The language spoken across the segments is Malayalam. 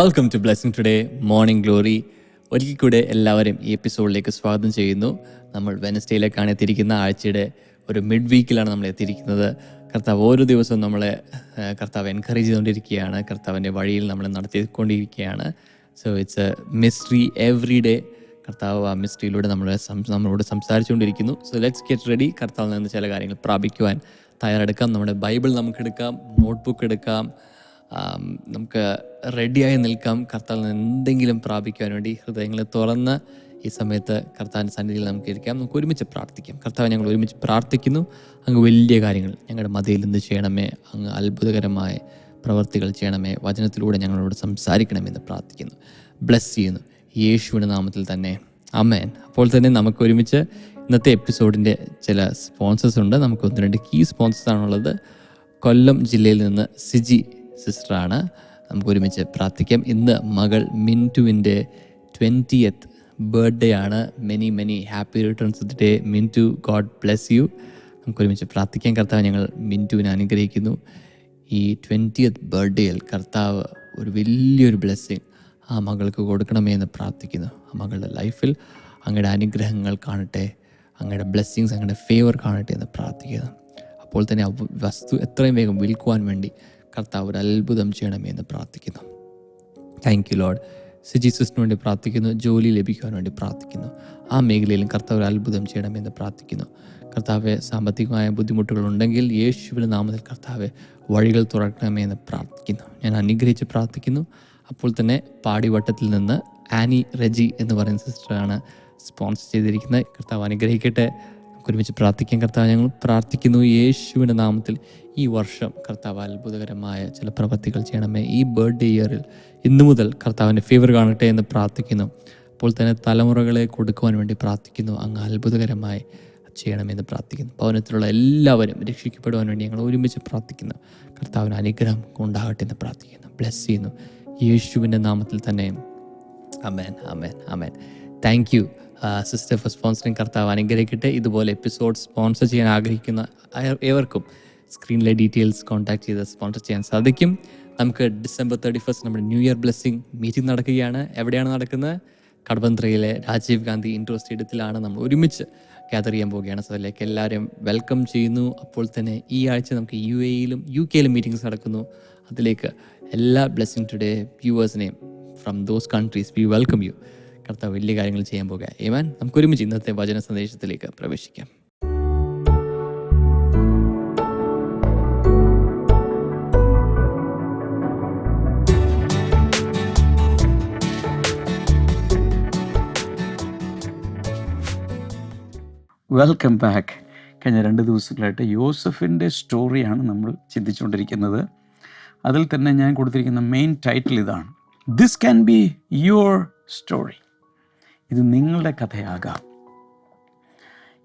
Welcome to blessing today morning glory ഒരിക്കൽ കൂടെ എല്ലാവരും ഈ എപ്പിസോഡിലേക്ക് സ്വാഗതം ചെയ്യുന്നു. നമ്മൾ വെനസ്ഡേയിലേക്കാണ് എത്തിയിരിക്കുന്ന. ആഴ്ചയുടെ ഒരു മിഡ് വീക്കിലാണ് നമ്മൾ എത്തിയിരിക്കുന്നത്. കർത്താവ് ഓരോ ദിവസവും നമ്മളെ കർത്താവ് എൻകറേജ് ചെയ്തുകൊണ്ടിരിക്കുകയാണ്. കർത്താവിന്റെ വഴിയിൽ നമ്മൾ നടത്തിക്കൊണ്ടിരിക്കുകയാണ്. So it's a mystery every day കർത്താവ് ആ മിസ്റ്ററിയിലൂടെ നമ്മളെ നമ്മളോട് സംസാരിച്ചുകൊണ്ടിരിക്കുന്നു. സോ ലെറ്റ്സ് ഗെറ്റ് റെഡി കർത്താവിൽ നിന്ന് ചില കാര്യങ്ങൾ പ്രാപിക്കുവാൻ തയ്യാറെടുക്കാം. നമ്മുടെ ബൈബിൾ നമുക്കെടുക്കാം നോട്ട്ബുക്ക് എടുക്കാം. നമുക്ക് റെഡിയായി നിൽക്കാം. കർത്താവിൽ നിന്ന് എന്തെങ്കിലും പ്രാപിക്കാൻ വേണ്ടി ഹൃദയങ്ങളെ തുറന്ന് ഈ സമയത്ത് കർത്താവിന്റെ സന്നിധിയിൽ നമുക്ക് ഇരിക്കാം. നമുക്ക് ഒരുമിച്ച് പ്രാർത്ഥിക്കാം. കർത്താവ് ഞങ്ങൾ ഒരുമിച്ച് പ്രാർത്ഥിക്കുന്നു. അങ്ങ് വലിയ കാര്യങ്ങൾ ഞങ്ങളുടെ മതിയിൽ നിന്ന് ചെയ്യണമേ. അങ്ങ് അത്ഭുതകരമായ പ്രവർത്തികൾ ചെയ്യണമേ. വചനത്തിലൂടെ ഞങ്ങളോട് സംസാരിക്കണമെന്ന് പ്രാർത്ഥിക്കുന്നു. ബ്ലസ് ചെയ്യുന്നു. യേശുവിന്റെ നാമത്തിൽ തന്നെ. അമ്മേൻ അപ്പോൾ തന്നെ നമുക്ക് ഒരുമിച്ച് ഇന്നത്തെ എപ്പിസോഡിന്റെ ചില സ്പോൺസേഴ്സ് ഉണ്ട്. നമുക്ക് ഒന്ന് രണ്ട് കീ സ്പോൺസേഴ്സ് ആണുള്ളത്. കൊല്ലം ജില്ലയിൽ നിന്ന് സിജി സിസ്റ്ററാണ്. നമുക്ക് ഒരുമിച്ച് പ്രാർത്ഥിക്കാം. ഇന്ന് മകൾ മിന്റുവിന്റെ ട്വന്റിയത്ത് ബർത്ത്ഡേ ആണ്. Many many happy returns the day Mintu God bless you നമുക്ക് ഒരുമിച്ച് പ്രാർത്ഥിക്കാൻ കർത്താവ് ഞങ്ങൾ മിന്റുവിനെ അനുഗ്രഹിക്കുന്നു. ഈ ട്വന്റിയത്ത് ബർത്ത്ഡേയിൽ കർത്താവ് ഒരു വലിയൊരു ബ്ലെസ്സിങ് ആ മകൾക്ക് കൊടുക്കണമേ എന്ന് പ്രാർത്ഥിക്കുന്നു. ആ മകളുടെ ലൈഫിൽ അങ്ങയുടെ അനുഗ്രഹങ്ങൾ കാണട്ടെ. അങ്ങയുടെ ബ്ലെസ്സിങ്സ് അങ്ങയുടെ ഫേവർ കാണട്ടെ എന്ന് പ്രാർത്ഥിക്കുന്നു. അപ്പോൾ തന്നെ ആ വസ്തു എത്രയും വേഗം വിൽക്കുവാൻ വേണ്ടി കർത്താവ് ഒരു അത്ഭുതം ചെയ്യണമേ എന്ന് പ്രാർത്ഥിക്കുന്നു. താങ്ക് യു ലോഡ് സിജീസിന് വേണ്ടി പ്രാർത്ഥിക്കുന്നു. ജോലി ലഭിക്കുവാൻ വേണ്ടി പ്രാർത്ഥിക്കുന്നു. ആ മേഖലയിലും കർത്താവ് അത്ഭുതം ചെയ്യണമെന്ന് പ്രാർത്ഥിക്കുന്നു. കർത്താവ് സാമ്പത്തികമായ ബുദ്ധിമുട്ടുകളുണ്ടെങ്കിൽ യേശുവിന്റെ നാമത്തിൽ കർത്താവ് വഴികൾ തുറക്കണമേ എന്ന് പ്രാർത്ഥിക്കുന്നു. ഞാൻ അനുഗ്രഹിച്ച് പ്രാർത്ഥിക്കുന്നു. അപ്പോൾ തന്നെ പാടിവട്ടത്തിൽ നിന്ന് ആനി റെജി എന്ന് പറയുന്ന സിസ്റ്ററാണ് സ്പോൺസർ ചെയ്തിരിക്കുന്നത്. കർത്താവ് അനുഗ്രഹിക്കട്ടെ. ഒരുമിച്ച് പ്രാർത്ഥിക്കാൻ കർത്താവ് ഞങ്ങൾ പ്രാർത്ഥിക്കുന്നു യേശുവിന്റെ നാമത്തിൽ ഈ വർഷം കർത്താവ് അത്ഭുതകരമായ ചില പ്രവർത്തികൾ ചെയ്യണമേ. ഈ ബർത്ത്ഡേ ഇയറിൽ ഇന്നു മുതൽ കർത്താവിന്റെ ഫേവർ കാണട്ടെ എന്ന് പ്രാർത്ഥിക്കുന്നു. അപ്പോൾ തന്നെ തലമുറകളെ കൊടുക്കുവാൻ വേണ്ടി പ്രാർത്ഥിക്കുന്നു. അങ്ങ് അത്ഭുതകരമായി ചെയ്യണമെന്ന് പ്രാർത്ഥിക്കുന്നു. ഭവനത്തിലുള്ള എല്ലാവരും രക്ഷിക്കപ്പെടുവാൻ വേണ്ടി ഞങ്ങൾ ഒരുമിച്ച് പ്രാർത്ഥിക്കുന്നു. കർത്താവിന് അനുഗ്രഹം ഉണ്ടാകട്ടെ എന്ന് പ്രാർത്ഥിക്കുന്നു. ബ്ലെസ് ചെയ്യുന്നു. യേശുവിന്റെ നാമത്തിൽ തന്നെ. Amen amen amen thank you sister for sponsoring കർത്താവ് അനുഗ്രഹിക്കട്ടെ. ഇതുപോലെ എപ്പിസോഡ് സ്പോൺസർ ചെയ്യാൻ ആഗ്രഹിക്കുന്ന ഏവർക്കും സ്ക്രീനിലെ ഡീറ്റെയിൽസ് കോൺടാക്ട് ചെയ്ത് സ്പോൺസർ ചെയ്യാൻ സാധിക്കും. നമുക്ക് ഡിസംബർ തേർട്ടി ഫസ്റ്റ് നമ്മുടെ ന്യൂ ഇയർ ബ്ലെസ്സിങ് മീറ്റിംഗ് നടക്കുകയാണ്. എവിടെയാണ് നടക്കുന്നത്? കടബന്ത്രയിലെ രാജീവ് ഗാന്ധി ഇൻഡോർ സ്റ്റേഡിയത്തിലാണ് നമ്മൾ ഒരുമിച്ച് ഗ്യാദർ ചെയ്യാൻ പോവുകയാണ്. സോ അതിലേക്ക് എല്ലാവരെയും വെൽക്കം ചെയ്യുന്നു. അപ്പോൾ തന്നെ ഈ ആഴ്ച നമുക്ക് യു എയിലും യു കെയിലും മീറ്റിംഗ്സ് നടക്കുന്നു. അതിലേക്ക് എല്ലാ blessing today വ്യൂവേഴ്സിനെയും from those countries we welcome you കർത്താവ് വലിയ കാര്യങ്ങൾ ചെയ്യാൻ പോകുക. ഏമാൻ നമുക്ക് ഒരുമിച്ച് ഇന്നത്തെ വചന സന്ദേശത്തിലേക്ക് പ്രവേശിക്കാം. വെൽക്കം ബാക്ക് കഴിഞ്ഞ രണ്ട് ദിവസങ്ങളായിട്ട് യോസഫിന്റെ സ്റ്റോറിയാണ് നമ്മൾ ചിന്തിച്ചുകൊണ്ടിരിക്കുന്നത്. അതിൽ തന്നെ ഞാൻ കൊടുത്തിരിക്കുന്ന മെയിൻ ടൈറ്റിൽ ഇതാണ്. This can be your story ഇത് നിങ്ങളുടെ കഥയാകാം.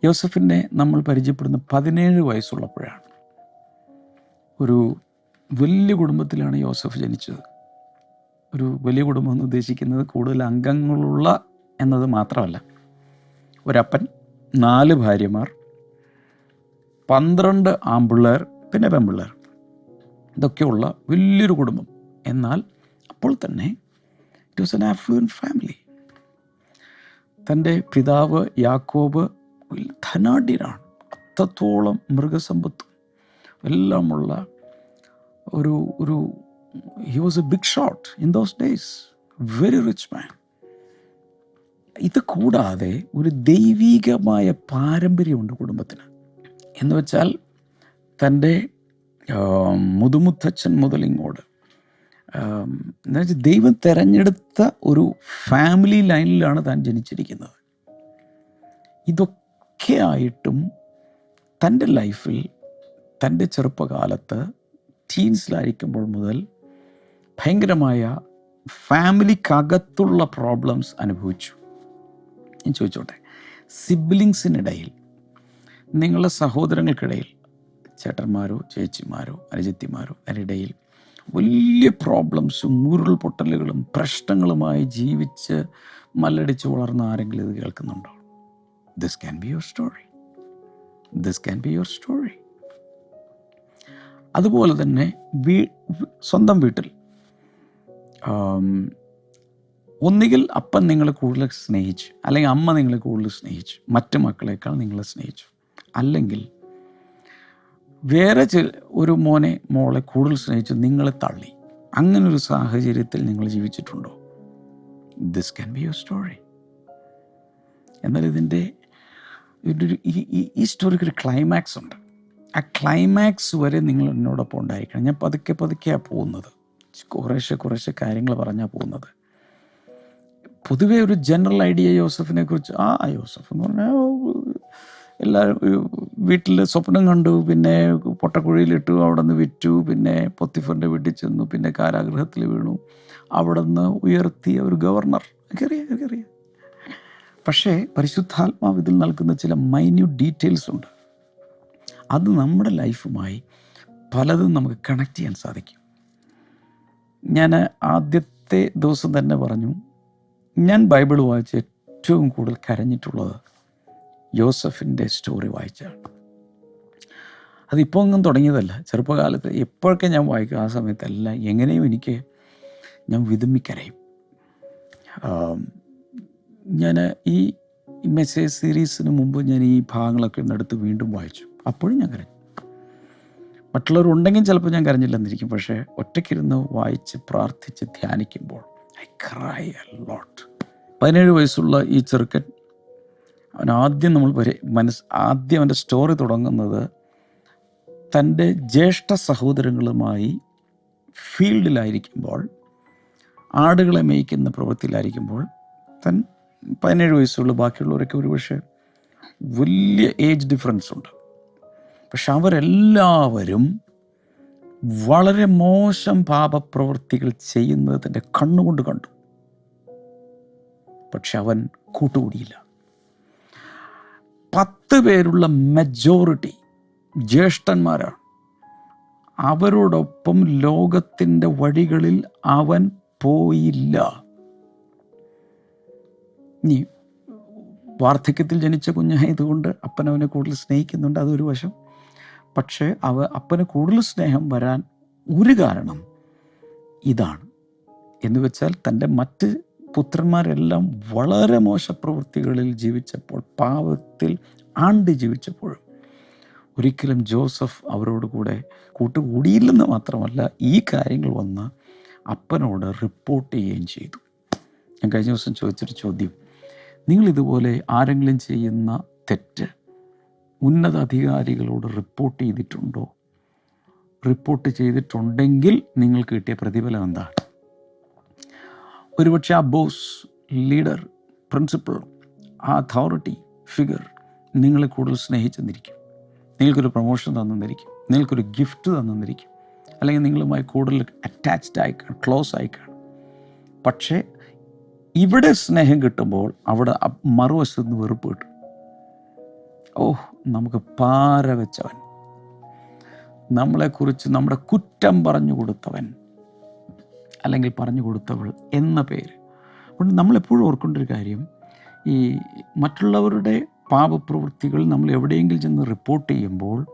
യോസഫിനെ നമ്മൾ പരിചയപ്പെടുന്ന പതിനേഴ് വയസ്സുള്ളപ്പോഴാണ്. ഒരു വലിയ കുടുംബത്തിലാണ് യോസഫ് ജനിച്ചത്. ഒരു വലിയ കുടുംബം എന്ന് ഉദ്ദേശിക്കുന്നത് കൂടുതൽ അംഗങ്ങളുള്ള എന്നത് മാത്രമല്ല. ഒരപ്പൻ നാല് ഭാര്യമാർ പന്ത്രണ്ട് ആമ്പിള്ളേർ പിന്നെ പെമ്പിള്ളേർ ഇതൊക്കെയുള്ള വലിയൊരു കുടുംബം. എന്നാൽ അപ്പോൾ തന്നെ it was an affluent family തന്റെ പിതാവ് യാക്കോബ് ധനാഢ്യനാണ്. അത്രത്തോളം മൃഗസമ്പത്തും എല്ലാമുള്ള ഒരു ഒരു he was a big shot in those days very rich man ഇത് കൂടാതെ ഒരു ദൈവീകമായ പാരമ്പര്യമുണ്ട് കുടുംബത്തിന്. എന്ന് വെച്ചാൽ തന്റെ മുതുമുത്തച്ഛൻ മുതൽ ഇങ്ങോട്ട് ആം, എന്ന് വെച്ചാൽ ദൈവം തിരഞ്ഞെടുത്ത ഒരു ഫാമിലി ലൈനിലാണ് താൻ ജനിച്ചിരിക്കുന്നത്. ഇതൊക്കെ ആയിട്ടും തന്റെ ലൈഫിൽ തന്റെ ചെറുപ്പകാലത്ത് ടീൻസിലായിരിക്കുമ്പോൾ മുതൽ ഭയങ്കരമായ ഫാമിലിക്കകത്തുള്ള പ്രോബ്ലംസ് അനുഭവിച്ചു. ഞാൻ ചോദിച്ചോട്ടെ സിബ്ലിങ്സിനിടയിൽ നിങ്ങളുടെ സഹോദരങ്ങൾക്കിടയിൽ ചേട്ടന്മാരോ ചേച്ചിമാരോ അനുജത്തിമാരോ അതിനിടയിൽ വലിയ പ്രോബ്ലംസും ഉരുൾപൊട്ടലുകളും പ്രശ്നങ്ങളുമായി ജീവിച്ച് മല്ലടിച്ച് വളർന്ന ആരെങ്കിലും ഇത് കേൾക്കുന്നുണ്ടോ? This can be your story this can be your story അതുപോലെ തന്നെ വീ സ്വന്തം വീട്ടിൽ ഒന്നുകിൽ അപ്പൻ നിങ്ങളെ കൂടുതൽ സ്നേഹിച്ചു അല്ലെങ്കിൽ അമ്മ നിങ്ങളെ കൂടുതൽ സ്നേഹിച്ചു മറ്റു മക്കളെക്കാൾ നിങ്ങളെ സ്നേഹിച്ചു അല്ലെങ്കിൽ വേറെ ചില ഒരു മോനെ മോളെ കൂടുതൽ സ്നേഹിച്ച് നിങ്ങളെ തള്ളി. അങ്ങനൊരു സാഹചര്യത്തിൽ നിങ്ങൾ ജീവിച്ചിട്ടുണ്ടോ? This can be your story എന്നാൽ ഇതിന്റെ ഇതിന്റെ ഈ സ്റ്റോറിക്ക് ഒരു ക്ലൈമാക്സ് ഉണ്ട്. ആ ക്ലൈമാക്സ് വരെ നിങ്ങൾ എന്നോടൊപ്പം ഉണ്ടായിരിക്കണം. ഞാൻ പതുക്കെ പതുക്കെയാണ് പോകുന്നത്. കുറേശ്ശെ കുറേശ്ശെ കാര്യങ്ങൾ പറഞ്ഞാൽ പോകുന്നത്. പൊതുവേ ഒരു ജനറൽ ഐഡിയ യോസഫിനെ കുറിച്ച് ആ യോസഫ് എന്ന് പറഞ്ഞാൽ എല്ലാവരും വീട്ടിൽ സ്വപ്നം കണ്ടു പിന്നെ പൊട്ടക്കുഴിയിലിട്ടു അവിടെ നിന്ന് വിറ്റു പിന്നെ പൊത്തിഫറിന്റെ വീട്ടിൽ ചെന്നു പിന്നെ കാരാഗൃഹത്തിൽ വീണു. അവിടെ നിന്ന് ഉയർത്തിയ ഒരു ഗവർണർ. എനിക്കറിയാം എനിക്കറിയാം. പക്ഷേ പരിശുദ്ധാത്മാവ് ഇതിൽ നൽകുന്ന ചില മൈന്യൂട്ട് ഡീറ്റെയിൽസ് ഉണ്ട്. അത് നമ്മുടെ ലൈഫുമായി പലതും നമുക്ക് കണക്ട് ചെയ്യാൻ സാധിക്കും. ഞാൻ ആദ്യത്തെ ദിവസം തന്നെ പറഞ്ഞു ഞാൻ ബൈബിൾ വായിച്ച് ഏറ്റവും കൂടുതൽ കരഞ്ഞിട്ടുള്ളത് യോസഫിന്റെ സ്റ്റോറി വായിച്ചാണ് അതിപ്പോൾ ഒന്നും തുടങ്ങിയതല്ല. ചെറുപ്പകാലത്ത് എപ്പോഴൊക്കെ ഞാൻ വായിക്കും ആ സമയത്തെല്ലാം എങ്ങനെയും എനിക്ക് ഞാൻ വിതുമ്മിക്കരയും. ഞാൻ ഈ മെസ്സേജ് സീരീസിന് മുമ്പ് ഞാൻ ഈ ഭാഗങ്ങളൊക്കെ എടുത്ത് വീണ്ടും വായിച്ചു. അപ്പോഴും ഞാൻ കരഞ്ഞു. മറ്റുള്ളവരുണ്ടെങ്കിൽ ചിലപ്പോൾ ഞാൻ കരഞ്ഞില്ലെന്നിരിക്കും. പക്ഷേ ഒറ്റയ്ക്കിരുന്ന് വായിച്ച് പ്രാർത്ഥിച്ച് ധ്യാനിക്കുമ്പോൾ ഐ ക്രൈ എ ലോട്ട്. പതിനേഴ് വയസ്സുള്ള ഈ ചെറുക്കൻ അവൻ ആദ്യം നമ്മൾ വരെ മനസ് ആദ്യം അവന്റെ സ്റ്റോറി തുടങ്ങുന്നത് തന്റെ ജ്യേഷ്ഠ സഹോദരങ്ങളുമായി ഫീൽഡിലായിരിക്കുമ്പോൾ ആടുകളെ മേയ്ക്കുന്ന പ്രവൃത്തിയിലായിരിക്കുമ്പോൾ തൻ പതിനേഴ് വയസ്സുള്ള ബാക്കിയുള്ളവരൊക്കെ ഒരുപക്ഷെ വലിയ ഏജ് ഡിഫറൻസ് ഉണ്ട്. പക്ഷെ അവരെല്ലാവരും വളരെ മോശം പാപപ്രവൃത്തികൾ ചെയ്യുന്നത് തന്റെ കണ്ണുകൊണ്ട് കണ്ടു. പക്ഷെ അവൻ കൂട്ടുകൂടിയില്ല. പത്ത് പേരുള്ള മെജോറിറ്റി ജ്യേഷ്ഠന്മാരാണ്. അവരോടൊപ്പം ലോകത്തിന്റെ വഴികളിൽ അവൻ പോയില്ല. ഇനി വാർദ്ധക്യത്തിൽ ജനിച്ച കുഞ്ഞായതുകൊണ്ട് അപ്പനവനെ കൂടുതൽ സ്നേഹിക്കുന്നുണ്ട് അതൊരു വശം. പക്ഷേ അവ അപ്പന് കൂടുതൽ സ്നേഹം വരാൻ ഒരു കാരണം ഇതാണ്. എന്ന് വെച്ചാൽ തന്റെ മറ്റ് പുത്രന്മാരെല്ലാം വളരെ മോശപ്രവൃത്തികളിൽ ജീവിച്ചപ്പോൾ പാവത്തിൽ ആണ്ട് ജീവിച്ചപ്പോഴും ഒരിക്കലും ജോസഫ് അവരോട് കൂടെ കൂട്ടുകൂടിയില്ലെന്ന് മാത്രമല്ല ഈ കാര്യങ്ങൾ വന്ന് അപ്പനോട് റിപ്പോർട്ട് ചെയ്യുകയും ചെയ്തു. ഞാൻ കഴിഞ്ഞ ദിവസം ചോദിച്ചൊരു ചോദ്യം. നിങ്ങൾ ഇതുപോലെ ആരെങ്കിലും ചെയ്യുന്ന തെറ്റ് ഉന്നത അധികാരികളോട് റിപ്പോർട്ട് ചെയ്തിട്ടുണ്ടോ? റിപ്പോർട്ട് ചെയ്തിട്ടുണ്ടെങ്കിൽ നിങ്ങൾ കിട്ടിയ പ്രതിഫലം എന്താണ്? ഒരുപക്ഷെ ആ ബോസ് ലീഡർ പ്രിൻസിപ്പൾ ആ അതോറിറ്റി ഫിഗർ നിങ്ങളെ കൂടുതൽ സ്നേഹിച്ചെന്നിരിക്കും. നിങ്ങൾക്കൊരു പ്രൊമോഷൻ തന്നിരിക്കും നിങ്ങൾക്കൊരു ഗിഫ്റ്റ് തന്നിരിക്കും അല്ലെങ്കിൽ നിങ്ങളുമായി കൂടുതൽ അറ്റാച്ച്ഡ് ആയി ക്ലോസ് ആയി കാണും പക്ഷേ ഇവിടെ സ്നേഹം കിട്ടുമ്പോൾ അവിടെ മറുവശത്ത് നിന്ന് വെറുപ്പ് കിട്ടും. ഓഹ് നമുക്ക് പാര വെച്ചവൻ. നമ്മളെക്കുറിച്ച് നമ്മുടെ കുറ്റം പറഞ്ഞു കൊടുത്തവൻ അല്ലെങ്കിൽ പറഞ്ഞു കൊടുത്തവൾ എന്ന പേര്. അതുകൊണ്ട് നമ്മളെപ്പോഴും ഓർക്കേണ്ട ഒരു കാര്യം ഈ മറ്റുള്ളവരുടെ പാപപ്രവൃത്തികൾ നമ്മൾ എവിടെയെങ്കിലും ചെന്ന് റിപ്പോർട്ട് ചെയ്യുമ്പോൾ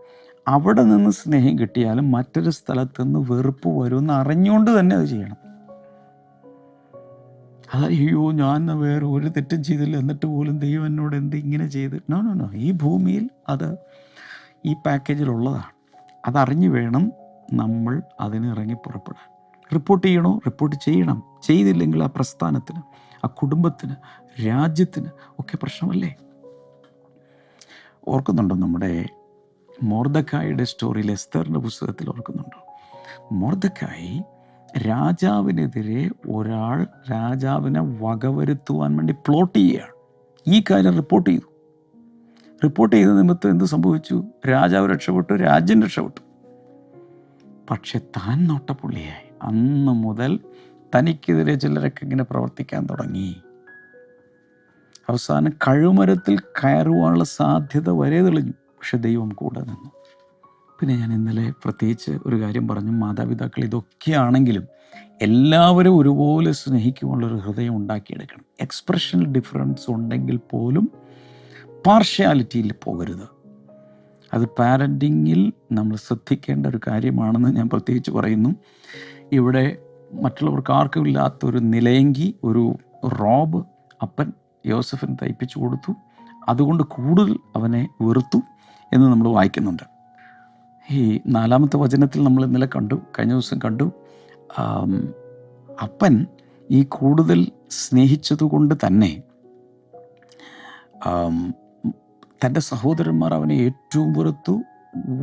അവിടെ നിന്ന് സ്നേഹം കിട്ടിയാലും മറ്റൊരു സ്ഥലത്ത് നിന്ന് വെറുപ്പ് വരുമെന്ന് അറിഞ്ഞുകൊണ്ട് തന്നെ അത് ചെയ്യണം. അതയ്യോ ഞാൻ വേറെ ഒരു തെറ്റും ചെയ്തില്ല എന്നിട്ട് പോലും ദൈവം എന്നോട് എന്ത് ഇങ്ങനെ ചെയ്ത്? നോ നോ നോ ഈ ഭൂമിയിൽ അത് ഈ പാക്കേജിലുള്ളതാണ് അതറിഞ്ഞു വേണം നമ്മൾ അതിനിറങ്ങി പുറപ്പെടാൻ. റിപ്പോർട്ട് ചെയ്യണോ? റിപ്പോർട്ട് ചെയ്യണം. ചെയ്തില്ലെങ്കിൽ ആ പ്രസ്ഥാനത്തിന് ആ കുടുംബത്തിന് രാജ്യത്തിന് ഒക്കെ പ്രശ്നമല്ലേ? ഓർക്കുന്നുണ്ടോ നമ്മുടെ മോർദക്കായുടെ സ്റ്റോറിയിൽ എസ്തറിന്റെ പുസ്തകത്തിൽ ഓർക്കുന്നുണ്ടോ? മോർദക്കായി രാജാവിനെതിരെ ഒരാൾ രാജാവിനെ വകവരുത്തുവാൻ വേണ്ടി പ്ലോട്ട് ചെയ്യുകയാണ്. ഈ കാര്യം റിപ്പോർട്ട് ചെയ്തു. റിപ്പോർട്ട് ചെയ്ത നിമിത്തം എന്ത് സംഭവിച്ചു? രാജാവ് രക്ഷപ്പെട്ടു രാജ്യം രക്ഷപ്പെട്ടു. പക്ഷെ താൻ നോട്ടപ്പുള്ളിയായി. അന്ന് മുതൽ തനിക്കെതിരെ ചിലരൊക്കെ ഇങ്ങനെ പ്രവർത്തിക്കാൻ തുടങ്ങി. അവസാനം കഴുമരത്തിൽ കയറുവാനുള്ള സാധ്യത വരെ തെളിഞ്ഞു. പക്ഷെ ദൈവം കൂടെ നിന്നു. പിന്നെ ഞാൻ ഇന്നലെ പ്രത്യേകിച്ച് ഒരു കാര്യം പറഞ്ഞു. മാതാപിതാക്കൾ ഇതൊക്കെയാണെങ്കിലും എല്ലാവരും ഒരുപോലെ സ്നേഹിക്കുമുള്ളൊരു ഹൃദയം ഉണ്ടാക്കിയെടുക്കണം. എക്സ്പ്രഷണൽ ഡിഫറൻസ് ഉണ്ടെങ്കിൽ പോലും പാർഷ്യാലിറ്റിയിൽ പോകരുത്. അത് പാരന്റിങ്ങിൽ നമ്മൾ ശ്രദ്ധിക്കേണ്ട ഒരു കാര്യമാണെന്ന് ഞാൻ പ്രത്യേകിച്ച് പറയുന്നു. ഇവിടെ മറ്റുള്ളവർക്ക് ആർക്കും ഇല്ലാത്ത ഒരു നിലയെങ്കി ഒരു റോബ് അപ്പൻ യോസഫിന് തയ്പ്പിച്ചു കൊടുത്തു. അതുകൊണ്ട് കൂടുതൽ അവനെ വെറുത്തു എന്ന് നമ്മൾ വായിക്കുന്നുണ്ട്. ഈ നാലാമത്തെ വചനത്തിൽ നമ്മൾ ഇന്നലെ കണ്ടു കഴിഞ്ഞ ദിവസം കണ്ടു. അപ്പൻ ഈ കൂടുതൽ സ്നേഹിച്ചതുകൊണ്ട് തന്നെ തന്റെ സഹോദരന്മാർ അവനെ ഏറ്റവും വെറുത്തു.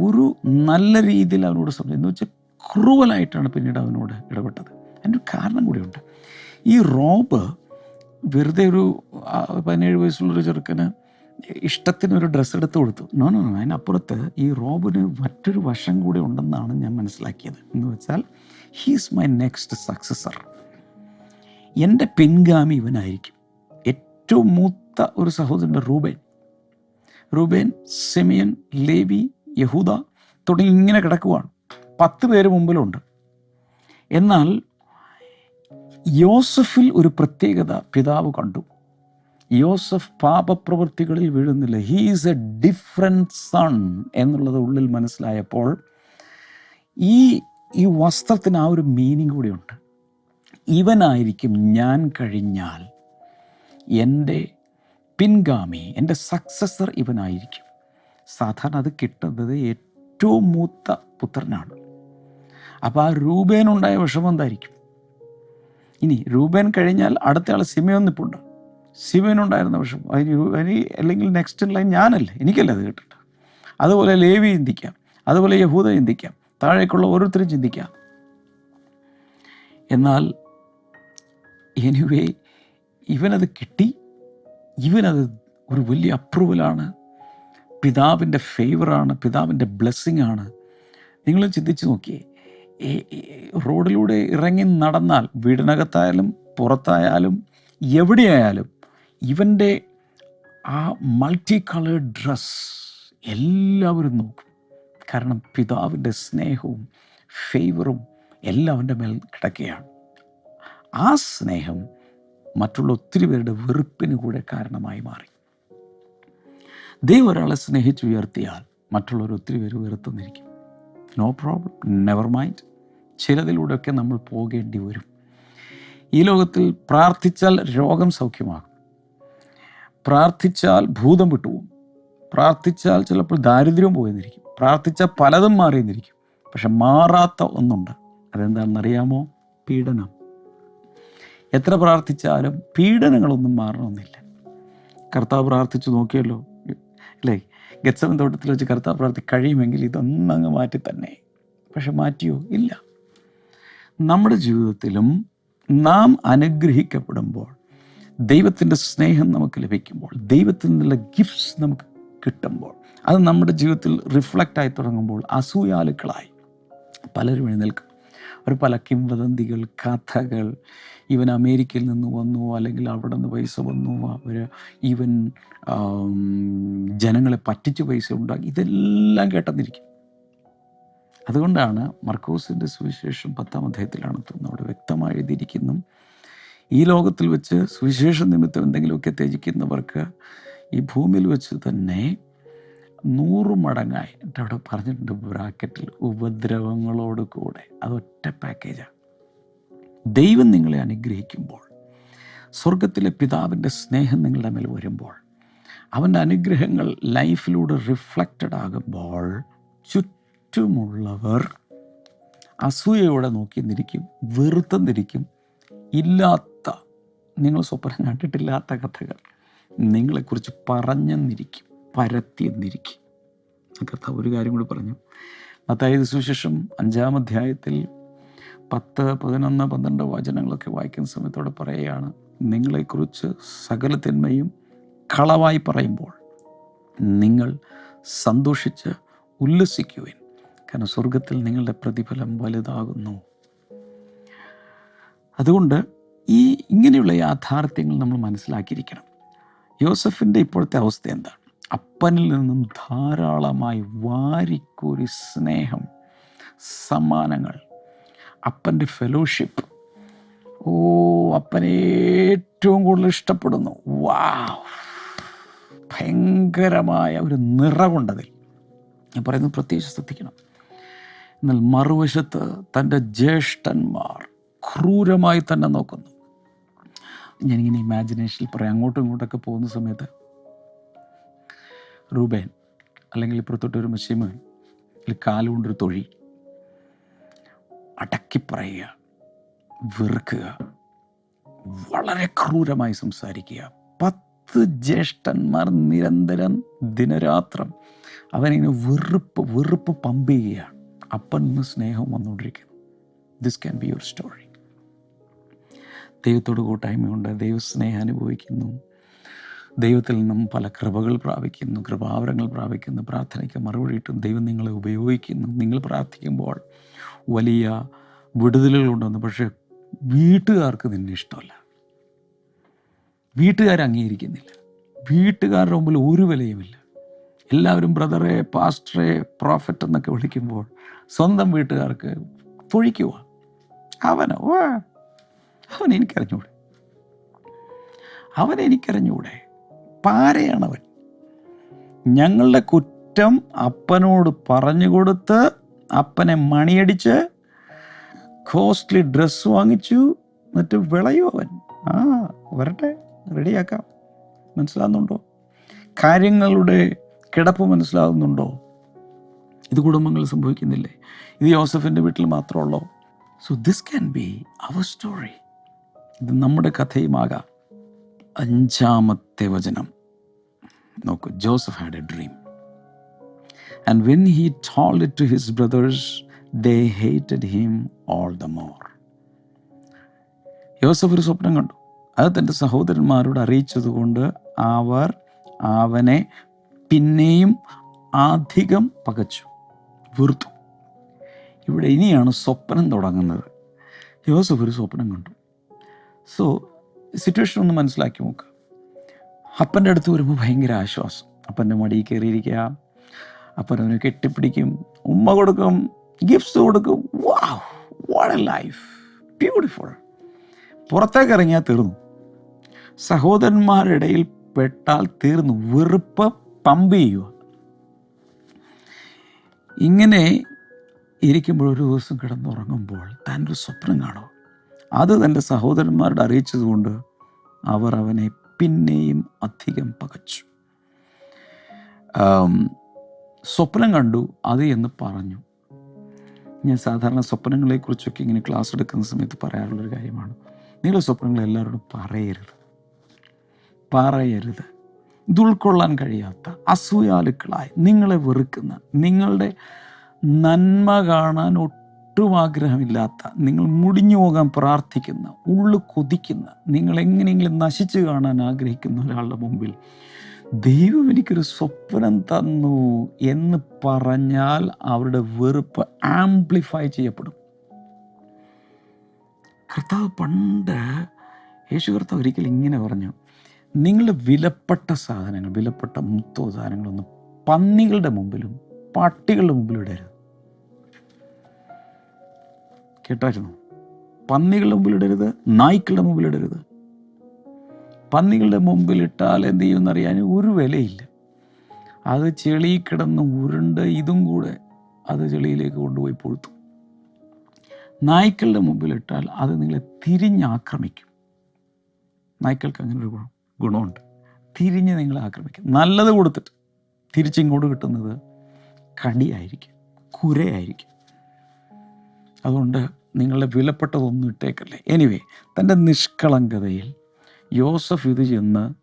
ഒരു നല്ല രീതിയിൽ അവനോട് സംസാരിച്ചു. എന്ന് വെച്ചാൽ ക്രൂവലായിട്ടാണ് പിന്നീട് അവനോട് ഇടപെട്ടത്. അതിന്റെ ഒരു കാരണം കൂടിയുണ്ട്. ഈ റോബ് വെറുതെ ഒരു പതിനേഴ് വയസ്സുള്ളൊരു ചെറുക്കന് ഇഷ്ടത്തിന് ഒരു ഡ്രസ്സ് എടുത്ത് കൊടുത്തു. നോ നോ അതിനപ്പുറത്ത് ഈ റോബിന് മറ്റൊരു വശം കൂടി ഉണ്ടെന്നാണ് ഞാൻ മനസ്സിലാക്കിയത്. എന്ന് വെച്ചാൽ ഹീസ് മൈ നെക്സ്റ്റ് സക്സസർ എന്റെ പിൻഗാമി ഇവനായിരിക്കും. ഏറ്റവും മൂത്ത ഒരു സഹോദരന്റെ റൂബേൻ. റൂബേൻ സെമിയൻ ലേവി യഹൂദ തുടങ്ങി ഇങ്ങനെ കിടക്കുവാണ്. പത്ത് പേര് മുമ്പിലുണ്ട്. എന്നാൽ യോസഫിൽ ഒരു പ്രത്യേകത പിതാവ് കണ്ടു. യോസഫ് പാപപ്രവൃത്തികളിൽ വീഴുന്നില്ല. ഹീസ് എ ഡിഫറെന്റ് സൺ എന്നുള്ളത് ഉള്ളിൽ മനസ്സിലായപ്പോൾ ഈ ഈ വസ്ത്രത്തിന് ആ ഒരു മീനിങ് കൂടിയുണ്ട്. ഇവനായിരിക്കും ഞാൻ കഴിഞ്ഞാൽ എന്റെ പിൻഗാമി എന്റെ സക്സസർ ഇവനായിരിക്കും. സാധാരണ അത് കിട്ടുന്നത് ഏറ്റവും മൂത്ത പുത്രനാണ്. അപ്പോൾ ആ രൂപേനുണ്ടായ വിഷമം എന്തായിരിക്കും? ഇനി രൂപേൻ കഴിഞ്ഞാൽ അടുത്ത ആൾ സിമയോൻ നിപ്പുണ്ട്. സിമയോനുണ്ടായിരുന്ന വിഷമം. അതിന് അതിന് അല്ലെങ്കിൽ നെക്സ്റ്റ് ഇൻ ലൈൻ ഞാനല്ലേ? എനിക്കല്ല അത് കേട്ടിട്ട്? അതുപോലെ ലേവി ചിന്തിക്കാം. അതുപോലെ യഹൂദ ചിന്തിക്കാം. താഴേക്കുള്ള ഓരോരുത്തരും ചിന്തിക്കാം. എന്നാൽ എനിവേ ഇവനത് കിട്ടി. ഇവനത് ഒരു വലിയ അപ്രൂവലാണ് പിതാവിന്റെ ഫേവറാണ് പിതാവിന്റെ ബ്ലെസ്സിങ് ആണ്. നിങ്ങൾ ചിന്തിച്ച് നോക്കിയേ. ഈ- റോഡിലൂടെ ഇറങ്ങി നടന്നാൽ വീടിനകത്തായാലും പുറത്തായാലും എവിടെയായാലും ഇവന്റെ ആ മൾട്ടി കളർ ഡ്രസ് എല്ലാവരും നോക്കും. കാരണം പിതാവിന്റെ സ്നേഹവും ഫേവറും എല്ലാം അവന്റെ മേൽ കിടക്കുകയാണ്. ആ സ്നേഹം മറ്റുള്ള ഒത്തിരി പേരുടെ വെറുപ്പിന് കൂടെ കാരണമായി മാറി. ദൈവം ഒരാളെ സ്നേഹിച്ചുയർത്തിയാൽ മറ്റുള്ളവർ ഒത്തിരി പേര് വെറുത്തുന്നിരിക്കും നോ പ്രോബ്ലം നെവർ മൈൻഡ് ചിലതിലൂടെയൊക്കെ നമ്മൾ പോകേണ്ടി വരും. ഈ ലോകത്തിൽ പ്രാർത്ഥിച്ചാൽ രോഗം സൗഖ്യമാകും. പ്രാർത്ഥിച്ചാൽ ഭൂതം വിട്ടുപോകും. പ്രാർത്ഥിച്ചാൽ ചിലപ്പോൾ ദാരിദ്ര്യവും പോയെന്നിരിക്കും. പ്രാർത്ഥിച്ചാൽ പലതും മാറിയെന്നിരിക്കും. പക്ഷെ മാറാത്ത ഒന്നുണ്ട്. അതെന്താണെന്നറിയാമോ? പീഡനം. എത്ര പ്രാർത്ഥിച്ചാലും പീഡനങ്ങളൊന്നും മാറണമെന്നില്ല. കർത്താവ് പ്രാർത്ഥിച്ചു നോക്കിയല്ലോ. അല്ലേ? ഗത്സവൻ തോട്ടത്തിൽ വെച്ച് കർത്താവ് പ്രാർത്ഥി കഴിയുമെങ്കിൽ ഇതൊന്നങ്ങ് മാറ്റി തന്നെ പക്ഷെ മാറ്റിയോ? ഇല്ല. നമ്മുടെ ജീവിതത്തിലും നാം അനുഗ്രഹിക്കപ്പെടുമ്പോൾ ദൈവത്തിന്റെ സ്നേഹം നമുക്ക് ലഭിക്കുമ്പോൾ ദൈവത്തിൽ നിന്നുള്ള ഗിഫ്റ്റ്സ് നമുക്ക് കിട്ടുമ്പോൾ അത് നമ്മുടെ ജീവിതത്തിൽ റിഫ്ലക്റ്റ് ആയി തുടങ്ങുമ്പോൾ അസൂയാലുക്കളായി പലരും എഴുന്നേൽക്കും. ഒരു പല കിംവദന്തികൾ കഥകൾ ഇവൻ അമേരിക്കയിൽ നിന്ന് വന്നു അല്ലെങ്കിൽ അവിടെ നിന്ന് പൈസ വന്നു. അവർ ഈവൻ ജനങ്ങളെ പറ്റിച്ച് പൈസ ഉണ്ടാക്കി. ഇതെല്ലാം കേട്ടെന്നിരിക്കും. അതുകൊണ്ടാണ് മർക്കോസിന്റെ സുവിശേഷം പത്താം അധ്യായത്തിലാണ് തോന്നുന്നത് അവിടെ വ്യക്തമായി എഴുതിയിരിക്കുന്നു. ഈ ലോകത്തിൽ വെച്ച് സുവിശേഷ നിമിത്തം എന്തെങ്കിലുമൊക്കെ ത്യജിക്കുന്നവർക്ക് ഈ ഭൂമിയിൽ വെച്ച് തന്നെ നൂറ് മടങ്ങായി. എന്നിട്ട് അവിടെ പറഞ്ഞിട്ടുണ്ട് ബ്രാക്കറ്റിൽ ഉപദ്രവങ്ങളോട് കൂടെ. അതൊറ്റ പാക്കേജാണ് ദൈവം നിങ്ങളെ അനുഗ്രഹിക്കുമ്പോൾ സ്വർഗത്തിലെ പിതാവിന്റെ സ്നേഹം നിങ്ങളുടെ മേൽ വരുമ്പോൾ അവന്റെ അനുഗ്രഹങ്ങൾ ലൈഫിലൂടെ റിഫ്ലക്റ്റഡ് ആകുമ്പോൾ ചുറ്റുമുള്ളവർ അസൂയയോടെ നോക്കി നിരിക്കും വെറുത്തെന്നിരിക്കും ഇല്ലാത്ത നിങ്ങൾ സ്വപ്നം കണ്ടിട്ടില്ലാത്ത കഥകൾ നിങ്ങളെക്കുറിച്ച് പറഞ്ഞെന്നിരിക്കും പരത്തിയെന്നിരിക്കും കർത്താവ് ഒരു കാര്യം കൂടി പറഞ്ഞു. മത്തായ സുശേഷം അഞ്ചാം അധ്യായത്തിൽ പത്ത് പതിനൊന്ന് പന്ത്രണ്ട് വചനങ്ങളൊക്കെ വായിക്കുന്ന സമയത്തോടെ പറയുകയാണ് നിങ്ങളെക്കുറിച്ച് സകല തിന്മയും കളവായി പറയുമ്പോൾ നിങ്ങൾ സന്തോഷിച്ച് ഉല്ലസിക്കുവിൻ. കാരണം സ്വർഗത്തിൽ നിങ്ങളുടെ പ്രതിഫലം വലുതാകുന്നു. അതുകൊണ്ട് ഈ ഇങ്ങനെയുള്ള യാഥാർത്ഥ്യങ്ങൾ നമ്മൾ മനസ്സിലാക്കിയിരിക്കണം. യോസഫിന്റെ ഇപ്പോഴത്തെ അവസ്ഥ എന്താണ്? അപ്പനിൽ നിന്നും ധാരാളമായി വാരിക്കോരി സ്നേഹം സമ്മാനങ്ങൾ അപ്പന്റെ ഫെലോഷിപ്പ് ഓ അപ്പനെ ഏറ്റവും കൂടുതൽ ഇഷ്ടപ്പെടുന്നു. വാ ഭയങ്കരമായ ഒരു നിറവുണ്ടതിൽ ഞാൻ പറയുന്നത് പ്രത്യേകിച്ച് ശ്രദ്ധിക്കണം. എന്നാൽ മറുവശത്ത് തന്റെ ജ്യേഷ്ഠന്മാർ ക്രൂരമായി തന്നെ നോക്കുന്നു. ഞാനിങ്ങനെ ഇമാജിനേഷനിൽ പറയാം. അങ്ങോട്ടും ഇങ്ങോട്ടൊക്കെ പോകുന്ന സമയത്ത് റൂബേൻ അല്ലെങ്കിൽ ഇപ്പുറത്തോട്ടൊരു മഷീമൻ അല്ലെങ്കിൽ കാലുകൊണ്ടൊരു തൊഴി അടക്കി പറയുക വെറുക്കുക വളരെ ക്രൂരമായി സംസാരിക്കുക. പത്ത് ജ്യേഷ്ഠന്മാർ നിരന്തരം ദിനരാത്രം അവനിങ്ങനെ വെറുപ്പ് വെറുപ്പ് പമ്പ് ചെയ്യുകയാണ് അപ്പൻ നിന്ന് സ്നേഹം വന്നുകൊണ്ടിരിക്കുന്നു. This can be your story ദൈവത്തോട് കൂട്ടായ്മയുണ്ട്. ദൈവസ്നേഹം അനുഭവിക്കുന്നു. ദൈവത്തിൽ നിന്നും പല കൃപകൾ പ്രാപിക്കുന്നു. കൃപാവരങ്ങൾ പ്രാപിക്കുന്നു. പ്രാർത്ഥനയ്ക്ക് മറുപടി ദൈവം നിങ്ങളെ ഉപയോഗിക്കുന്നു. നിങ്ങൾ പ്രാർത്ഥിക്കുമ്പോൾ വലിയ വിടുതലുകൾ കൊണ്ടുവന്നു. പക്ഷേ വീട്ടുകാർക്ക് നിന്നെ ഇഷ്ടമല്ല. വീട്ടുകാർ അംഗീകരിക്കുന്നില്ല. വീട്ടുകാരുടെ മുമ്പിൽ ഒരു വിലയുമില്ല. എല്ലാവരും ബ്രദറെ പാസ്റ്ററെ പ്രോഫറ്റ് എന്നൊക്കെ വിളിക്കുമ്പോൾ സ്വന്തം വീട്ടുകാർക്ക് പൊഴിക്കുക അവനോ അവൻ എനിക്കറിഞ്ഞൂടെ. അവൻ എനിക്കറിഞ്ഞൂടെ. പാരയാണവൻ. ഞങ്ങളുടെ കുറ്റം അപ്പനോട് പറഞ്ഞു കൊടുത്ത് അപ്പനെ മണിയടിച്ച് കോസ്റ്റ്ലി ഡ്രസ്സ് വാങ്ങിച്ചു. എന്നിട്ട് വിളയും അവൻ. ആ വരട്ടെ റെഡിയാക്കാം. മനസ്സിലാകുന്നുണ്ടോ കാര്യങ്ങളുടെ കിടപ്പ് മനസ്സിലാകുന്നുണ്ടോ ഇത് കുടുംബങ്ങൾ സംഭവിക്കുന്നില്ലേ? ഇത് യോസഫിന്റെ വീട്ടിൽ മാത്രമുള്ളോ? So this can be our story ഇത് നമ്മുടെ കഥയുമാകാം. അഞ്ചാമത്തെ വചനം. നോക്കൂ Joseph had a dream and when he told it to his brothers they hated him all the more Yosef ഒരു സ്വപ്നം കണ്ടു. അത് തന്റെ സഹോദരന്മാരോട് അറിയിച്ചതുകൊണ്ട് അവർ അവനെ പിന്നെയും അധികം പകച്ചു വീർത്തു ഇവിടെ ഇനിയാണ് സ്വപ്നം തുടങ്ങുന്നത്. യോസഫ് ഒരു സ്വപ്നം കണ്ടു. സോ സിറ്റുവേഷൻ ഒന്ന് മനസ്സിലാക്കി നോക്കുക അപ്പന്റെ അടുത്ത് വരുമ്പോൾ ഭയങ്കര ആശ്വാസം. അപ്പന്റെ മടിയിൽ കയറിയിരിക്കുക. അപ്പൻ അവനെ കെട്ടിപ്പിടിക്കും ഉമ്മ കൊടുക്കും ഗിഫ്റ്റ്സ് കൊടുക്കും. വാ വാട്ട് എ ലൈഫ് ബ്യൂട്ടിഫുൾ പുറത്തേക്ക് ഇറങ്ങിയാൽ തീർന്നു. സഹോദരന്മാരുടെ ഇടയിൽ പെട്ടാൽ തീർന്നു. വെറുപ്പ് പമ്പ് ചെയ്യുക. ഇങ്ങനെ ഇരിക്കുമ്പോൾ ഒരു ദിവസം കിടന്നുറങ്ങുമ്പോൾ താൻ ഒരു സ്വപ്നം കാണും അത് തന്റെ സഹോദരന്മാരോട് അറിയിച്ചതുകൊണ്ട് അവർ അവനെ പിന്നെയും അധികം പകച്ചു. സ്വപ്നം കണ്ടു അത് എന്ന് പറഞ്ഞു. ഞാൻ സാധാരണ സ്വപ്നങ്ങളെക്കുറിച്ചൊക്കെ ഇങ്ങനെ ക്ലാസ് എടുക്കുന്ന സമയത്ത് പറയാറുള്ളൊരു കാര്യമാണ്. നിങ്ങളുടെ സ്വപ്നങ്ങൾ എല്ലാവരോടും പറയരുത്. പറയരുത്. ഇത് ഉൾക്കൊള്ളാൻ കഴിയാത്ത അസൂയാലുക്കളായി നിങ്ങളെ വെറുക്കുന്ന നിങ്ങളുടെ നന്മ കാണാൻ ഒട്ടും ആഗ്രഹമില്ലാത്ത നിങ്ങൾ മുടിഞ്ഞു പോകാൻ പ്രാർത്ഥിക്കുന്ന ഉള്ളു കൊതിക്കുന്ന നിങ്ങൾ എങ്ങനെയെങ്കിലും നശിച്ചു കാണാൻ ആഗ്രഹിക്കുന്ന ഒരാളുടെ മുമ്പിൽ ദൈവം എനിക്കൊരു സ്വപ്നം തന്നു എന്ന് പറഞ്ഞാൽ അവരുടെ വെറുപ്പ് ആംപ്ലിഫൈ ചെയ്യപ്പെടും. കർത്താവ് പണ്ട് യേശു കർത്താവ് ഒരിക്കൽ ഇങ്ങനെ പറഞ്ഞു നിങ്ങളുടെ വിലപ്പെട്ട സാധനങ്ങൾ വിലപ്പെട്ട മുത്തോ സാധനങ്ങളൊന്നും പന്നികളുടെ മുമ്പിലും പട്ടികളുടെ മുമ്പിലും ഇടരുത്. കേട്ടായിരുന്നു? പന്നികളുടെ മുമ്പിൽ ഇടരുത് നായ്ക്കളുടെ മുമ്പിൽ ഇടരുത്. പന്നികളുടെ മുമ്പിലിട്ടാൽ എന്ത് ചെയ്യുമെന്നറിയാൻ ഒരു വിലയില്ല. അത് ചെളി കിടന്ന് ഉരുണ്ട് ഇതും കൂടെ അത് ചെളിയിലേക്ക് കൊണ്ടുപോയി പൊഴുത്തും. നായ്ക്കളുടെ മുമ്പിലിട്ടാൽ അത് നിങ്ങളെ തിരിഞ്ഞാക്രമിക്കും നായ്ക്കൾക്ക് അങ്ങനെ ഒരു ഗുണം ഗുണമുണ്ട്. തിരിഞ്ഞ് നിങ്ങളെ ആക്രമിക്കും. നല്ലത് കൊടുത്തിട്ട് തിരിച്ചിങ്ങോട്ട് കിട്ടുന്നത് കടിയായിരിക്കും കുരയായിരിക്കും. അതുകൊണ്ട് നിങ്ങളുടെ വിലപ്പെട്ടതൊന്നും ഇട്ടേക്കല്ലേ. എനിവേ തന്റെ നിഷ്കളങ്കതയിൽ യോസഫ് ഇത് ചെന്ന്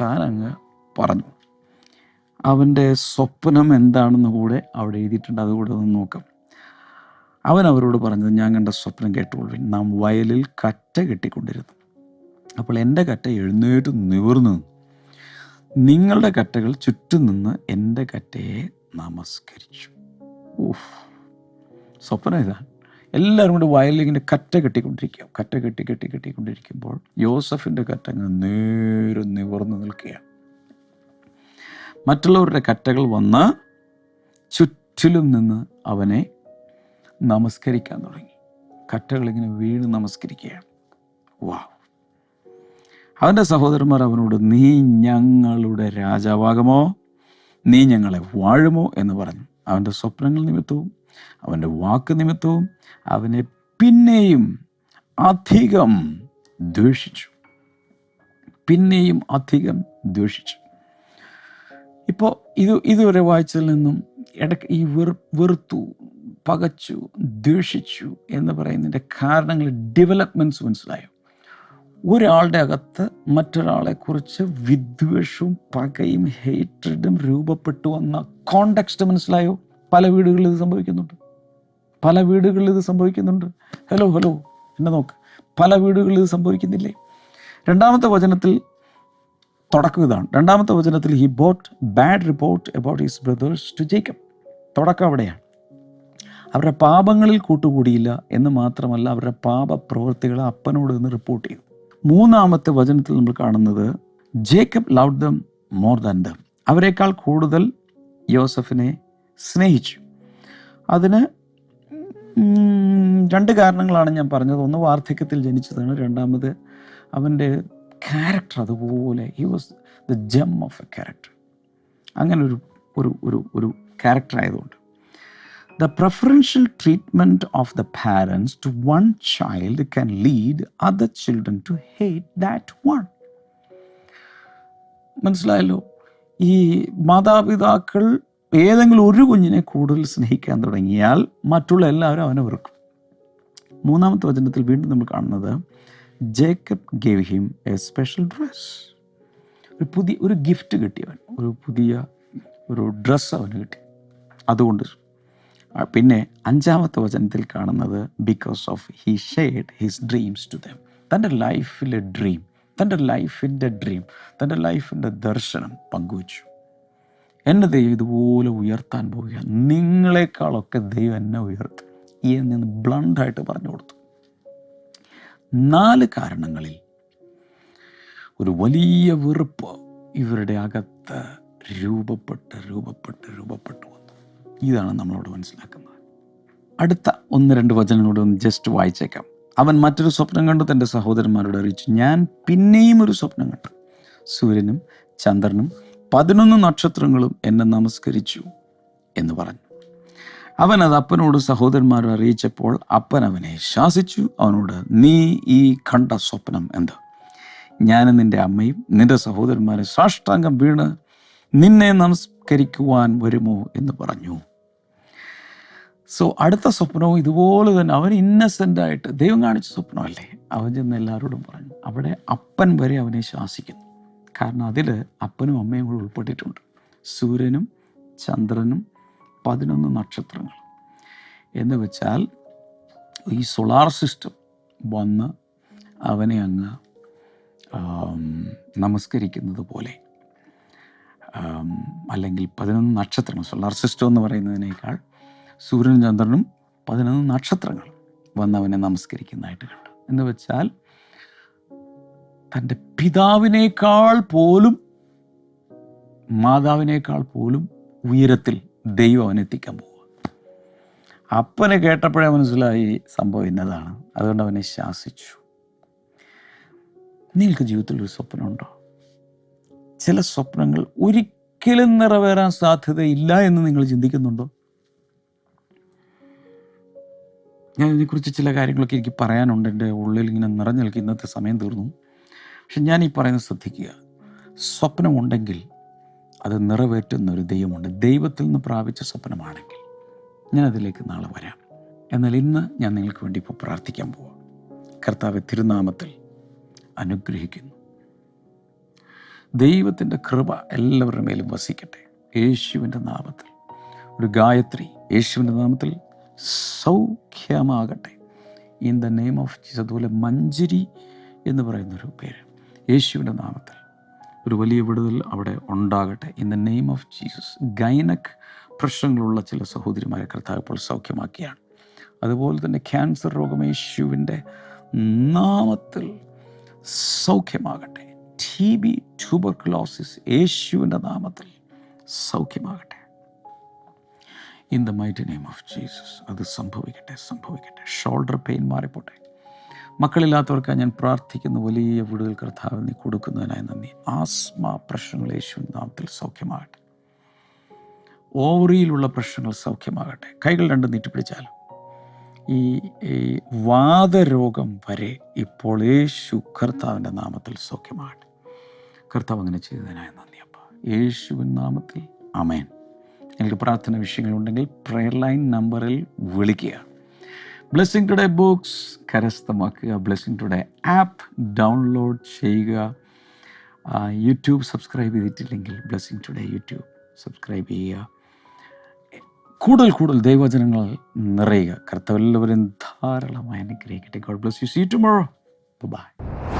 താനങ്ങ് പറഞ്ഞു. അവന്റെ സ്വപ്നം എന്താണെന്ന് കൂടെ അവിടെ എഴുതിയിട്ടുണ്ട്. അതുകൂടെ ഒന്ന് നോക്കാം. അവൻ അവരോട് പറഞ്ഞത് ഞാൻ കണ്ട സ്വപ്നം കേട്ടുകൊള്ളു നാം വയലിൽ കറ്റ കെട്ടിക്കൊണ്ടിരുന്നു. അപ്പോൾ എന്റെ കറ്റ എഴുന്നേറ്റ് നിവർന്നു നിങ്ങളുടെ കറ്റകൾ ചുറ്റും നിന്ന് എന്റെ കറ്റയെ നമസ്കരിച്ചു. ഓഫ് സ്വപ്നം ഇതാണ് എല്ലാവരും കൂടി വയലിങ്ങിന്റെ കറ്റ കെട്ടിക്കൊണ്ടിരിക്കുക. കറ്റ കെട്ടി കെട്ടി കെട്ടിക്കൊണ്ടിരിക്കുമ്പോൾ യോസഫിന്റെ കറ്റ അങ്ങനെ നേരെ നിവർന്നു നിൽക്കുകയാണ്. മറ്റുള്ളവരുടെ കറ്റകൾ വന്ന് ചുറ്റിലും നിന്ന് അവനെ നമസ്കരിക്കാൻ തുടങ്ങി. കറ്റകളിങ്ങനെ വീണ് നമസ്കരിക്കുകയാണ്. വാ. അവന്റെ സഹോദരന്മാർ അവനോട് നീ ഞങ്ങളുടെ രാജാവാകുമോ? നീ ഞങ്ങളെ വാഴുമോ? എന്ന് പറഞ്ഞു. അവന്റെ സ്വപ്നങ്ങൾ നിമിത്തവും അവന്റെ വാക്ക് നിമിത്തവും അവനെ പിന്നെയും അധികം ദ്വേഷിച്ചു. പിന്നെയും അധികം ദ്വേഷിച്ചു. ഇപ്പോൾ ഇത് ഇതുവരെ വായിച്ചതിൽ നിന്നും ഇടയ്ക്ക് ഈ വെറു വെറുത്തു പകച്ചു ദ്വേഷിച്ചു എന്ന് പറയുന്നതിന്റെ കാരണങ്ങൾ ഡെവലപ്മെന്റ്സ് മനസ്സിലായോ? ഒരാളുടെ അകത്ത് മറ്റൊരാളെക്കുറിച്ച് വിദ്വേഷവും പകയും ഹേറ്റഡും രൂപപ്പെട്ടു വന്ന കോണ്ടക്സ്റ്റ് മനസ്സിലായോ? പല വീടുകളിൽ ഇത് സംഭവിക്കുന്നുണ്ട്. പല വീടുകളിൽ ഇത് സംഭവിക്കുന്നുണ്ട്. ഹലോ ഹലോ എന്നെ നോക്ക്. പല വീടുകളിൽ ഇത് സംഭവിക്കുന്നില്ലേ? രണ്ടാമത്തെ വചനത്തിൽ തുടക്കം ഇതാണ്. രണ്ടാമത്തെ വചനത്തിൽ he brought bad report about his brothers to Jacob തുടക്കം അവിടെയാണ്. അവരുടെ പാപങ്ങളിൽ കൂട്ടുകൂടിയില്ല എന്ന് മാത്രമല്ല അവരുടെ പാപ പ്രവൃത്തികളെ അപ്പനോട് നിന്ന് റിപ്പോർട്ട് ചെയ്തു. മൂന്നാമത്തെ വചനത്തിൽ നമ്മൾ കാണുന്നത് Jacob love them more than them അവരെക്കാൾ കൂടുതൽ യോസഫിനെ സ്നേഹിച്ചു. അതിന് രണ്ട് കാരണങ്ങളാണ് ഞാൻ പറഞ്ഞത്. ഒന്ന് വാർദ്ധക്യത്തിൽ ജനിച്ചതാണ്. രണ്ടാമത് അവന്റെ ക്യാരക്ടർ അതുപോലെ he was the gem of a character അങ്ങനെ ഒരു ഒരു ഒരു ഒരു ക്യാരക്ടർ ആയതുകൊണ്ട്. The preferential treatment of the parents to one child can lead other children to hate that one മനസ്സിലായല്ലോ? ഈ മാതാപിതാക്കൾ ഏതെങ്കിലും ഒരു കുഞ്ഞിനെ കൂടുതൽ സ്നേഹിക്കാൻ തുടങ്ങിയാൽ മറ്റുള്ള എല്ലാവരും അവനെ വെറുക്കും. മൂന്നാമത്തെ വചനത്തിൽ വീണ്ടും നമ്മൾ കാണുന്നത് Jacob gave him a special dress. ഒരു പുതിയ ഒരു ഗിഫ്റ്റ് കിട്ടിയവൻ ഒരു പുതിയ ഒരു ഡ്രസ്സ് അവന് കിട്ടി. അതുകൊണ്ട് പിന്നെ അഞ്ചാമത്തെ വചനത്തിൽ കാണുന്നത് because of he shared his dreams to them തന്റെ ലൈഫിലെ ഡ്രീം തന്റെ ലൈഫിന്റെ ഡ്രീം തന്റെ ലൈഫിന്റെ ദർശനം പങ്കുവച്ചു. എന്നെ ദൈവം ഇതുപോലെ ഉയർത്താൻ പോവുകയാണ്. നിങ്ങളെക്കാളൊക്കെ ദൈവം എന്നെ ഉയർത്തും. എന്ന് ബ്ലണ്ടായിട്ട് പറഞ്ഞു കൊടുത്തു. നാല് കാരണങ്ങളിൽ ഒരു വലിയ വെറുപ്പ് ഇവരുടെ അകത്ത് രൂപപ്പെട്ട് രൂപപ്പെട്ട് രൂപപ്പെട്ടു വന്നു. ഇതാണ് നമ്മളോട് മനസ്സിലാക്കുന്നത്. അടുത്ത ഒന്ന് രണ്ട് വചനങ്ങളോട് ഒന്ന് ജസ്റ്റ് വായിച്ചേക്കാം. അവൻ മറ്റൊരു സ്വപ്നം കണ്ടു തന്റെ സഹോദരന്മാരോട് അറിയിച്ചു. ഞാൻ പിന്നെയും ഒരു സ്വപ്നം കണ്ടു. സൂര്യനും ചന്ദ്രനും പതിനൊന്ന് നക്ഷത്രങ്ങളും എന്നെ നമസ്കരിച്ചു എന്ന് പറഞ്ഞു. അവൻ അത് അപ്പനോട് സഹോദരന്മാർ അറിയിച്ചപ്പോൾ അപ്പൻ അവനെ ശാസിച്ചു. അവനോട് നീ ഈ കണ്ട സ്വപ്നം എന്ത്? ഞാനും നിന്റെ അമ്മയും നിന്റെ സഹോദരന്മാരെ സാഷ്ടാംഗം വീണ് നിന്നെ നമസ്കരിക്കുവാൻ വരുമോ? എന്ന് പറഞ്ഞു. സോ അടുത്ത സ്വപ്നവും ഇതുപോലെ തന്നെ. അവൻ ഇന്നസെന്റ് ആയിട്ട് ദൈവം കാണിച്ച സ്വപ്നമല്ലേ? അവൻ ചെന്ന് എല്ലാവരോടും പറഞ്ഞു. അവിടെ അപ്പൻ വരെ അവനെ ശാസിക്കുന്നു. കാരണം അതിൽ അപ്പനും അമ്മയും കൂടെ ഉൾപ്പെട്ടിട്ടുണ്ട്. സൂര്യനും ചന്ദ്രനും പതിനൊന്ന് നക്ഷത്രങ്ങൾ. എന്ന് വെച്ചാൽ ഈ സോളാർ സിസ്റ്റം വന്ന് അവനെ അങ്ങ് നമസ്കരിക്കുന്നത് പോലെ അല്ലെങ്കിൽ പതിനൊന്ന് നക്ഷത്രങ്ങൾ. സോളാർ സിസ്റ്റം എന്ന് പറയുന്നതിനേക്കാൾ സൂര്യനും ചന്ദ്രനും പതിനൊന്ന് നക്ഷത്രങ്ങൾ വന്ന് അവനെ നമസ്കരിക്കുന്നതായിട്ട് കണ്ടു. എന്ന് വെച്ചാൽ തന്റെ പിതാവിനേക്കാൾ പോലും മാതാവിനേക്കാൾ പോലും ഉയരത്തിൽ ദൈവം അവനെത്തിക്കാൻ പോവുക. അപ്പനെ കേട്ടപ്പോഴേ മനസ്സിലായി സംഭവം ഇന്നതാണ്. അതുകൊണ്ട് അവനെ ശാസിച്ചു. നിങ്ങൾക്ക് ജീവിതത്തിൽ ഒരു സ്വപ്നമുണ്ടോ? ചില സ്വപ്നങ്ങൾ ഒരിക്കലും നിറവേറാൻ സാധ്യതയില്ല എന്ന് നിങ്ങൾ ചിന്തിക്കുന്നുണ്ടോ? ഞാൻ ഇതിനെക്കുറിച്ച് ചില കാര്യങ്ങളൊക്കെ എനിക്ക് പറയാനുണ്ട്. എന്റെ ഉള്ളിൽ ഇങ്ങനെ നിറഞ്ഞു നിൽക്കുക ഇന്നത്തെ സമയം തീർന്നു. പക്ഷെ ഞാൻ ഈ പറയുന്നത് ശ്രദ്ധിക്കുക. സ്വപ്നമുണ്ടെങ്കിൽ അത് നിറവേറ്റുന്ന ഒരു ദൈവമുണ്ട്. ദൈവത്തിൽ നിന്ന് പ്രാപിച്ച സ്വപ്നമാണെങ്കിൽ ഞാൻ അതിലേക്ക് നാളെ വരാം. എന്നാൽ ഇന്ന് ഞാൻ നിങ്ങൾക്ക് വേണ്ടി ഇപ്പോൾ പ്രാർത്ഥിക്കാൻ പോവാം. കർത്താവ് തിരുനാമത്തിൽ അനുഗ്രഹിക്കുന്നു. ദൈവത്തിന്റെ കൃപ എല്ലാവരുടെ മേലും വസിക്കട്ടെ. യേശുവിന്റെ നാമത്തിൽ. ഒരു ഗായത്രി യേശുവിന്റെ നാമത്തിൽ സൗഖ്യമാകട്ടെ. In the name of Jesus അതുപോലെ മഞ്ജരി എന്ന് പറയുന്നൊരു പേര്. യേശുവിന്റെ നാമത്തിൽ. ഒരു വലിയ വിടുതൽ അവിടെ ഉണ്ടാകട്ടെ. In the name of Jesus gynaec പ്രശ്നങ്ങളുള്ള ചില സഹോദരിമാരെ കർത്താവ് ഇപ്പോൾ സൗഖ്യമാക്കിയാണ്. അതുപോലെ തന്നെ ക്യാൻസർ രോഗം യേശുവിന്റെ നാമത്തിൽ സൗഖ്യമാകട്ടെ. ടി ബി ട്യൂബർക്ലോസിസ് യേശുവിന്റെ നാമത്തിൽ സൗഖ്യമാകട്ടെ. In the might name of Jesus അത് സംഭവിക്കട്ടെ സംഭവിക്കട്ടെ. Shoulder pain മാറിപ്പോട്ടെ. മക്കളില്ലാത്തവർക്ക് ഞാൻ പ്രാർത്ഥിക്കുന്ന വലിയ വിടുതൽ കർത്താവിൽ നീ കൊടുക്കുന്നതിനായി നന്ദി. ആസ്മ പ്രശ്നങ്ങൾ യേശുവിൻ നാമത്തിൽ സൗഖ്യമാകട്ടെ. ഓവറിയിലുള്ള പ്രശ്നങ്ങൾ സൗഖ്യമാകട്ടെ. കൈകൾ രണ്ടും നീട്ടിപ്പിടിച്ചാലും. ഈ വാദരോഗം വരെ ഇപ്പോൾ യേശു കർത്താവിന്റെ നാമത്തിൽ സൗഖ്യമാകട്ടെ. കർത്താവ് അങ്ങനെ ചെയ്തതിനായി നന്ദി അപ്പ. യേശുവിൻ നാമത്തിൽ. അമേൻ നിങ്ങൾക്ക് പ്രാർത്ഥന വിഷയങ്ങളുണ്ടെങ്കിൽ പ്രെയർ ലൈൻ നമ്പറിൽ വിളിക്കുക. ബ്ലെസ്സിങ് ടുഡേ ബുക്സ് കരസ്ഥമാക്കുക. ബ്ലെസ്സിങ് ടുഡേ ആപ്പ് ഡൗൺലോഡ് ചെയ്യുക. യൂട്യൂബ് സബ്സ്ക്രൈബ് ചെയ്തിട്ടില്ലെങ്കിൽ ബ്ലെസ്സിങ് ടുഡേ യൂട്യൂബ് സബ്സ്ക്രൈബ് ചെയ്യുക. കൂടുതൽ കൂടുതൽ ദൈവജനങ്ങൾ നിറയുക. കർത്തവല്ലവരും ധാരാളമായി അനുഗ്രഹിക്കട്ടെ. God bless you see tomorrow bye